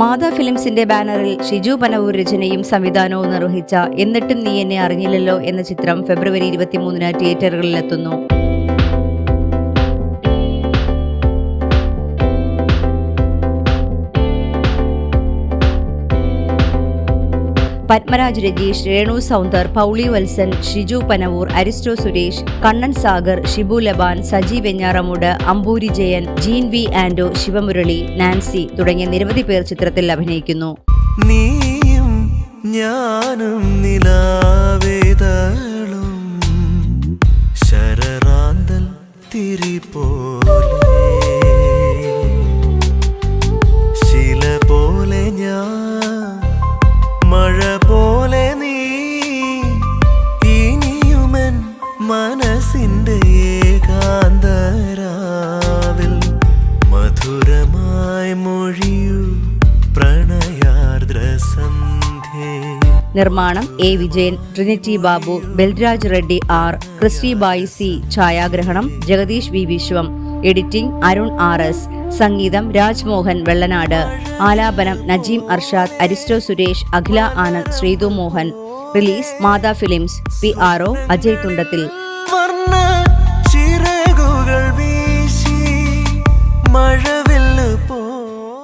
മാതാ ഫിലിംസിന്റെ ബാനറിൽ ഷിജു പനവൂർ രചനയും സംവിധാനവും നിർവഹിച്ച എന്നിട്ടും നീ എന്നെ അറിഞ്ഞില്ലല്ലോ എന്ന ചിത്രം ഫെബ്രുവരി ഇരുപത്തിമൂന്നിന് തിയേറ്ററുകളിലെത്തുന്നു. Padmaraj Rajeesh Renu Soundar Pauly Valsan Shiju Panavoor Aristo Suresh Kannan Sagar Shibu Laban Saji Venjaramoodu Amboori Jayan Jean V Anto Sivamurali Nancy തുടങ്ങിയ നിരവധി പേർ ചിത്രത്തിൽ അഭിനയിക്കുന്നു. നീയും ഞാനും നിലാവേദളും മഴ പോലെ നീ ഇനിയുമൻ മനസ്സിന്റെ ഏകാന്തരാവിൽ നിർമ്മാണം A Vijayan Trinity Babu Balraj Reddy R Christy Bai C ഛായാഗ്രഹണം Jagadeesh V Vishwam editing Arun R S സംഗീതം രാജ്മോഹൻ വെള്ളനാട് ആലാപനം Najeem Arshad Aristo Suresh Akhila Anand Sreethu Mohan release Matha films P R O Ajay Thundathil.